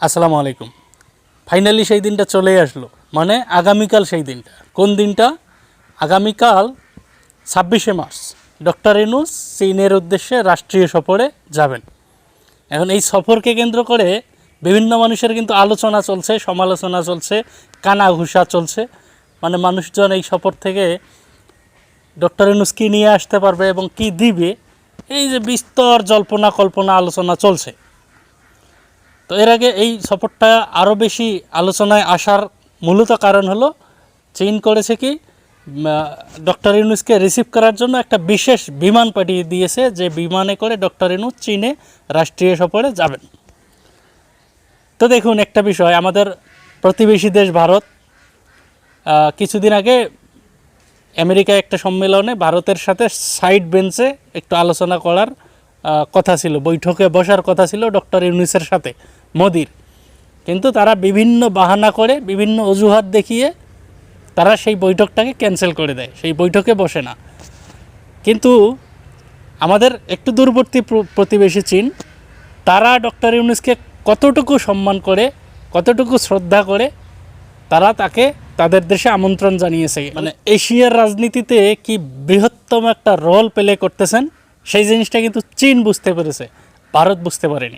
আসসালামু আলাইকুম। ফাইনালি সেই দিনটা চলে আসলো। মানে আগামীকাল সেই দিনটা। কোন দিনটা? আগামীকাল ছাব্বিশে মার্চ। ডক্টর ইনুস চীনের উদ্দেশ্যে রাষ্ট্রীয় সফরে যাবেন। এখন এই সফরকে কেন্দ্র করে বিভিন্ন মানুষের কিন্তু আলোচনা চলছে, সমালোচনা চলছে, কানাঘুষা চলছে। মানে মানুষজন এই সফর থেকে ডক্টর ইনুস কী নিয়ে আসতে পারবে এবং কি দিবে, এই যে বিস্তর জল্পনা কল্পনা আলোচনা চলছে। তো এর আগে এই সফরটা আরও বেশি আলোচনায় আসার মূলত কারণ হলো চীন করেছে কি ডক্টর ইউনুসকে রিসিভ করার জন্য একটা বিশেষ বিমান পাঠিয়ে দিয়েছে, যে বিমানে করে ডক্টর ইউনুস চীনে রাষ্ট্রীয় সফরে যাবেন। তো দেখুন একটা বিষয়, আমাদের প্রতিবেশী দেশ ভারত কিছুদিন আগে আমেরিকায় একটা সম্মেলনে ভারতের সাথে সাইড বেঞ্চে একটু আলোচনা করার কথা ছিল বৈঠকে বসার কথা ছিল ডক্টর ইউনুসের সাথে মোদির। কিন্তু তারা বিভিন্ন বাহানা করে বিভিন্ন অজুহাত দেখিয়ে তারা সেই বৈঠকটাকে ক্যান্সেল করে দেয় সেই বৈঠকে বসে না। কিন্তু আমাদের একটু দূরবর্তী প্র- প্রতিবেশী চীন তারা ডক্টর ইউনুসকে কতটুকু সম্মান করে কতটুকু শ্রদ্ধা করে তারা তাকে তাদের দেশে আমন্ত্রণ জানিয়েছে। মানে এশিয়ার রাজনীতিতে কি বৃহত্তম একটা রোল প্লে করতেছেন? সেই জিনিসটা কিন্তু চীন বুঝতে পেরেছে ভারত বুঝতে পারেনি।